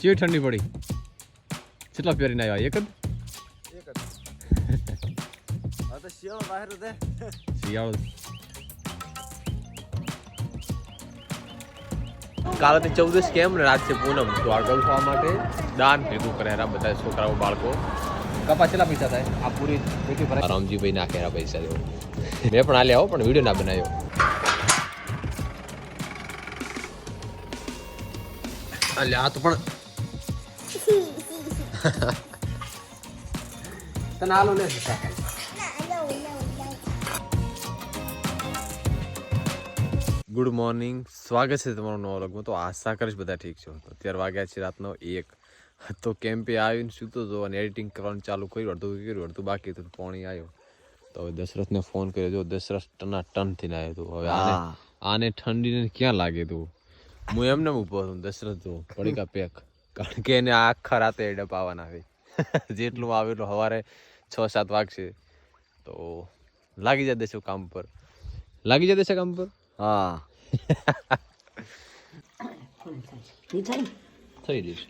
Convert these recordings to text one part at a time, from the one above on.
ચેવી ઠંડી પડી. કેટલા પહેરીને આવ્યા? એક જ? એક જ શિયાળો બહાર દે શિયાળો. કાલથી ચૌદસ કેમ ને? રાત છે પૂનમ. તો આગળ થવા માટે દાન ભેગું કર્યા બધા છોકરાઓ બાળકો. કપા કેટલા પૈસા થાય? આ પૂરી પેટી ભરાય. રામજીભાઈ નાખ્યા પૈસા દેવો. મેં પણ આલ્યા હો પણ વીડિયો ના બનાવ્યો. અલ્યા આ તો પણ તને આલો લે ગુડ મોર્નિંગ સ્વાગત છે તમારું નવો લગમાં તો આશા કરીશ બધા ઠીક છો. તો અત્યારે વાગ્યા છે રાતનો એક. તો કેમ્પે આવીને સૂતો હતો અને એડિટિંગ કરવાનું ચાલુ કર્યું અડધું કર્યું અડધું બાકી હતું પાણી આવ્યો તો હવે દશરથને ફોન કર્યો જો દશરથ ટના ટન થઈને આવ્યો હતો હવે આને આને ઠંડીને ક્યાં લાગે તું? હું એમને ઊભો હતો દશરથ જો પડીકા પેક. કારણ કે એને આખા રાતે એડપ આવવાના આવે જેટલું આવે એટલું સવારે છ સાત વાગશે. તો લાગી જાય દેશો કામ પર. લાગી જાય દેશે કામ પર? હા. થઈ જશે.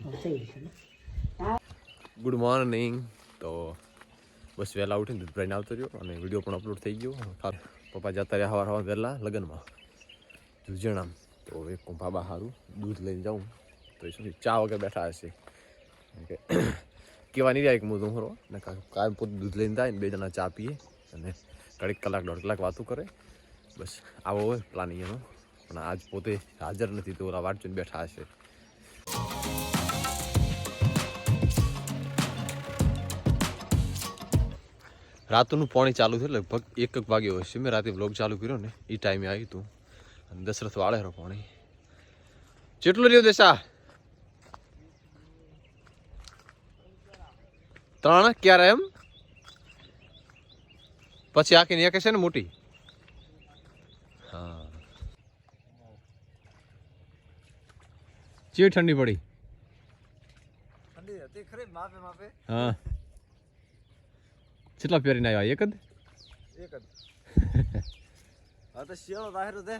ગુડ મોર્નિંગ તો બસ વહેલા ઉઠીને દૂધ ભરાઈને આવતો રહ્યો અને વીડિયો પણ અપલોડ થઈ ગયો. પપ્પા જતા રહ્યા સવાર સવાર વહેલા લગ્નમાં. જુજણામ તો એક હું બાબા સારું દૂધ લઈને જાઉં. તો એ શું ચા વગર બેઠા હશે. કહેવા નહીં રહ્યા કે હું. હરો ને કાયમ પોતે દૂધ લઈને થાય ને બે જણા ચા પીએ અને ઘડીક કલાક, દોઢ કલાક વાતો કરે. બસ, આવો હોય પ્લાનિંગ એનો પણ આજ પોતે હાજર નથી, તો ઓલા વાટ જોઈને બેઠા હશે. રાતનું પાણી ચાલુ થયું, લગભગ એક એક વાગ્યો હશે મેં રાતે બ્લોગ ચાલુ કર્યો ને એ ટાઈમે આવ્યું હતું અને દશરથ વાળે પાણી. કેટલું રહ્યું દેશા? ત્રણ ક્યારે એમ? પછી આખી એક છે ને મોટી. હા. ચેવી ઠંડી પડી? ઠંડી હતી ખરી માપે માપે. હા. કેટલા પહેરીને આવ્યા? એક જ? એક જ. હા તો શિયાળો બહાર દે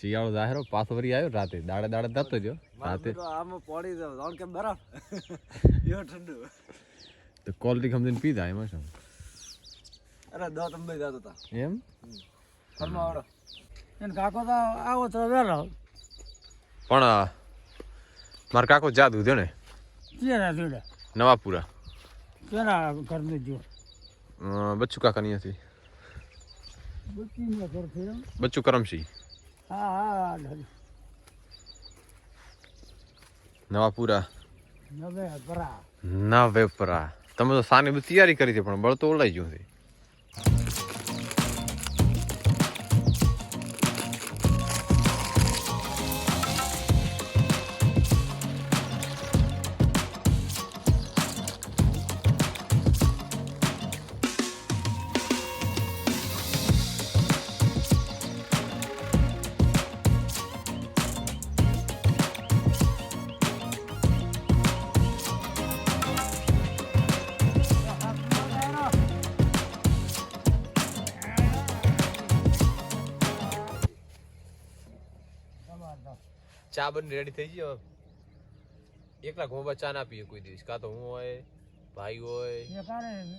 શિયાળો જાહેરો પાછો વરી આવ્યો રાતે. દાડે દાડે જતો રહ્યો. રાતે. તો આમાં પડી જાવ કેમ બરાબર ઠંડુ. તો ક્વોલિટી સમજીને પીધા એમાં શું? અરે દો તમે જાતો હતા. એમ? ફરમા વાળો એને કાકો તો આવો તો વેલો પણ મારા કાકો જાદુ થયો ને? કેના જોડે? નવાપુરા. કેના ઘરને જો અ, બચ્ચુ કાકાની હતી? બચ્ચુ કરમસિંહ હા હા. નવાપુરા. નવેપરા. નવેપરા. તમે તો સાની બધી તૈયારી કરી હતી પણ બળતો ઓલાઈ ગયું છે. ચા બની રેડી થઈ ગઈ હવે એકલા ઘોંબા ચા ના પીએ કોઈ દિવસ. કાં તો હું હોય ભાઈ હોય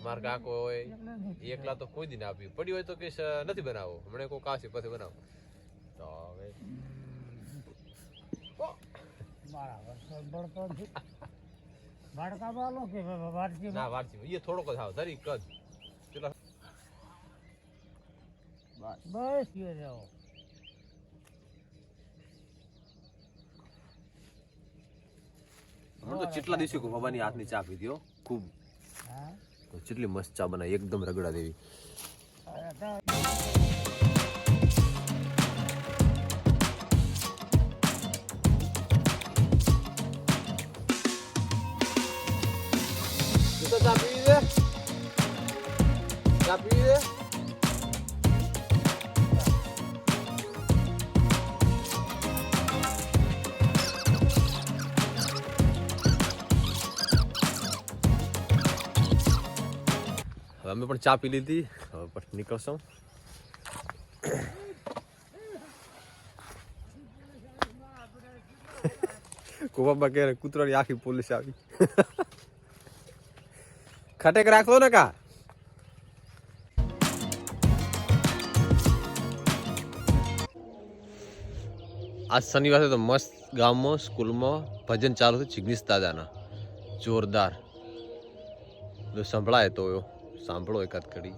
માર કાકો હોય એકલા તો કોઈ દી ના પીએ. પડી હોય તો કે નથી બનાવો. હમણાં કોઈ કાશે પછી બનાવો. તો હવે ના વારસી એ થોડોક જ આવ ધરી કદ પેલા બસ હું તો કેટલા દિવસે બાબાની હાથની ચા પીધી હો? ખૂબ. હા? તો કેટલી મસ્ત ચા બનાવી એકદમ રગડા દેવી. ચા પીવી પણ ચા પી લીધી. હવે પછી નીકળશું. કોબાબા કે કૂતરાની આખી પોલીસ આવી. ખટેક રાખો ને કા? આજ શનિવારે તો મસ્ત ગામમાં, સ્કૂલમાં ભજન ચાલુ હતું ચિગ્નીસ દાદાના. જોરદાર. જો સંભળાય તો સાંભળો એકાદ કડી.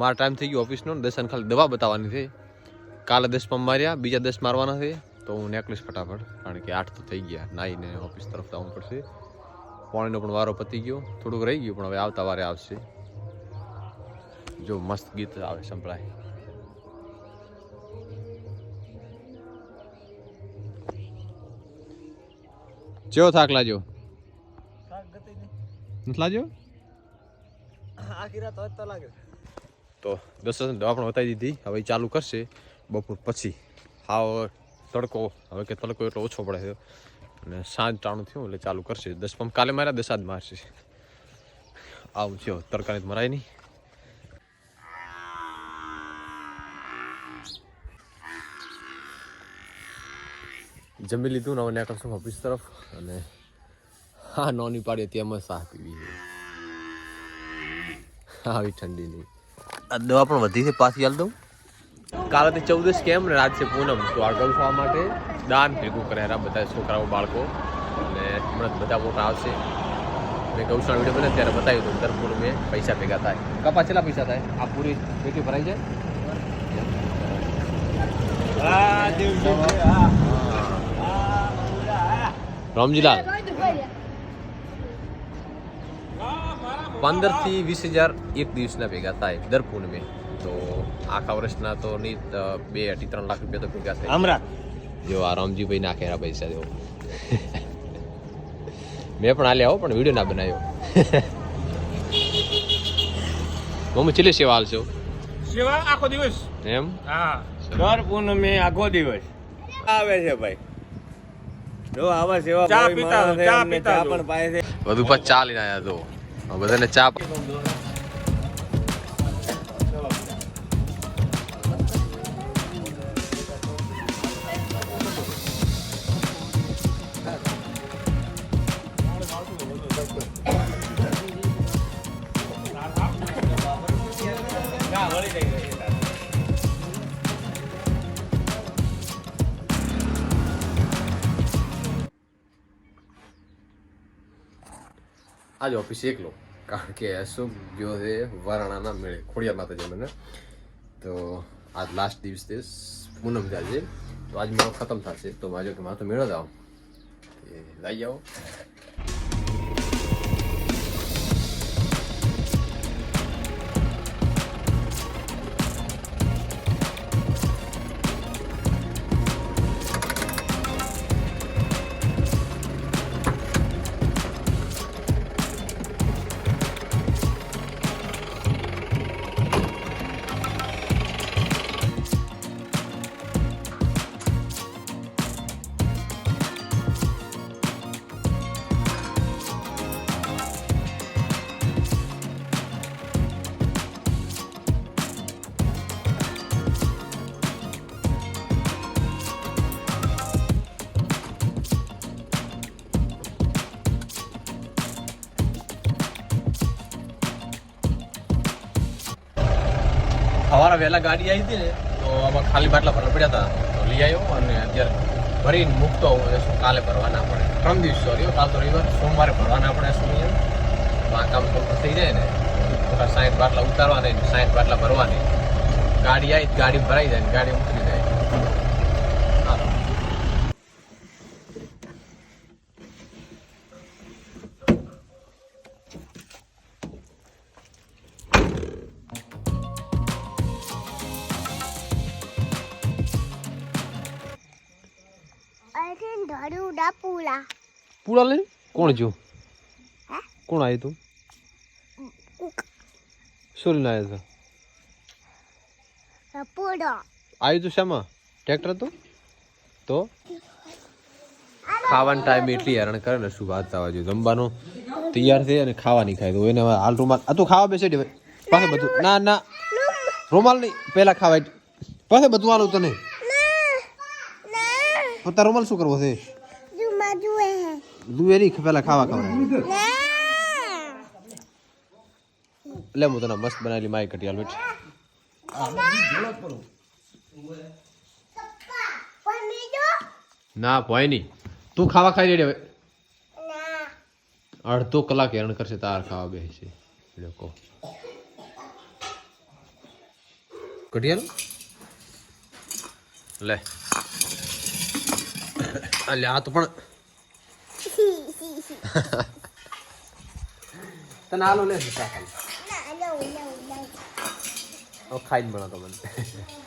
મારો ટાઈમ થઈ ગયો ઓફિસનો દર્શન ખાલી દવા બતાવવાની છે. કાલે દસ પંપ માર્યા બીજા દસ મારવાના છે. તો હું નેકલેસ ફટાફટ કારણ કે આઠ તો થઈ ગયા. નાઈને ઓફિસ તરફ જવું પડશે. પાણીનો પણ વારો પતી ગયો. થોડુંક રહી ગયું પણ હવે આવતા વારે આવશે. જો મસ્ત ગીત આવે સંભળાય. ચેવો થાક લાજો થાક ગતિ નથી લાજો આખી રાત તો લાગે તો દસ દવા પણ બતાવી દીધી. હવે ચાલુ કરશે બપોર પછી. હાવ તડકો, હવે કે તડકો એટલો ઓછો પડે છે. અને સાંજ ટાણું થયું એટલે ચાલુ કરશે. દસ પંપ કાલે માર્યા, દસ જ મારશે. આવું છે તડકાને તો મરાય નહીં. જમી લીધું ને હવે નીકળશું ઓફિસ તરફ. અને હા, નોની પાડીએ તેમાં સાહ પીવી આવી ઠંડીની. દવા પણ વધી છે પાછી હાલ દઉં. કાલે તે ચૌદસ કેમ ને રાત છે પૂનમ. તો આ ગૌ થવા માટે દાન ભેગું કર્યા બધા છોકરાઓ બાળકો. અને હમણાં જ બધા મોટા આવશે. મેં ગૌશાળા વીડિયો બને ત્યારે બતાવ્યું હતું દર પૂનમે પૈસા ભેગા થાય. કપા છેલ્લા પૈસા થાય? આ પૂરી પેટી ભરાઈ જાય? રામજીલાલ. પંદરથી વીસ હજાર એક દિવસના ભેગા થાય દર પૂનમે. તો આખા વર્ષના તો નહીં બે અઢી ત્રણ લાખ રૂપિયા તો ભેગા થાય. હમણાં? જો આ રામજીભાઈ નાખેલા પૈસા દેવો. મેં પણ હાલ્યા હો પણ વીડિયો ના બનાવ્યો. મમ્મી ચીલી સેવા હાલશો સેવા આખો દિવસ? એમ? હા. દર પૂનમે આખો દિવસ. આવે છે ભાઈ. જો આવા સેવા ચા પીતા છે, ચા પીતા પણ પાય છે. વધુ પર ચા લઈને આવ્યા તો બધાને ચા આજ ઓફિસ એકલો કારણ કે અશોક ગયો છે વરાણાના મેળે ખોડિયાર માતાજી મને તો આજ લાસ્ટ દિવસ તે પૂનમ છે તો આજ મેળો ખતમ થશે તો માજો કે તો મેળો જ આવો લઈ જાઓ સવારે વહેલા ગાડી આવી હતી ને, તો આમાં ખાલી બાટલા ભરવા પડ્યા હતા. તો લઈ આવ્યો અને અત્યારે ભરીને મૂકતો શું કાલે ભરવા ના પડે? ત્રણ દિવસ સોરી કાલ તો રવિવાર. સોમવારે ભરવા ના પડે શું બાકામ તો કામ થઈ જાય ને. થોડા સાઠ બાટલા ઉતારવાના સાઠ બાટલા ભરવાની ગાડી આવી, ગાડી ભરાઈ જાય ને ગાડી ઉતરી જાય. ધરુડા પૂલા પૂળા લઈ કોણ જો? કોણ આવ્યું તું? શું લઈને આવ્યો હતો પૂડો આવ્યું તું શામાં? ટ્રેક્ટર હતું તો? ખાવાનો ટાઈમ એટલી હેરાન કરે ને શું વાત થવા જોઈએ જમવાનું તૈયાર થઈ અને ખાવાની ખાય તો એને હાલ રૂમાલ આ તું ખાવા બેસે ભાઈ. પાસે બધું ના ના રૂમાલ નહીં. પહેલા ખાવાય. પાસે બધું હાલું તને. તારો રૂમાલ શું કરવો છે? હે પેલા ખાવા ખાવા ના લે હું તને મસ્ત બનાવેલી માય કટિયાલ બેઠી ના ભય નહીં તું ખાવા ખાઈ રેડી હવે ના અડધો કલાક હેરાન કરશે તાર ખાવા બેસે લોકો કઢિયાલ લે અલ્યા આ તો પણ તને આલો લે ખાલી ના લો લો ખાઈને ભણો મને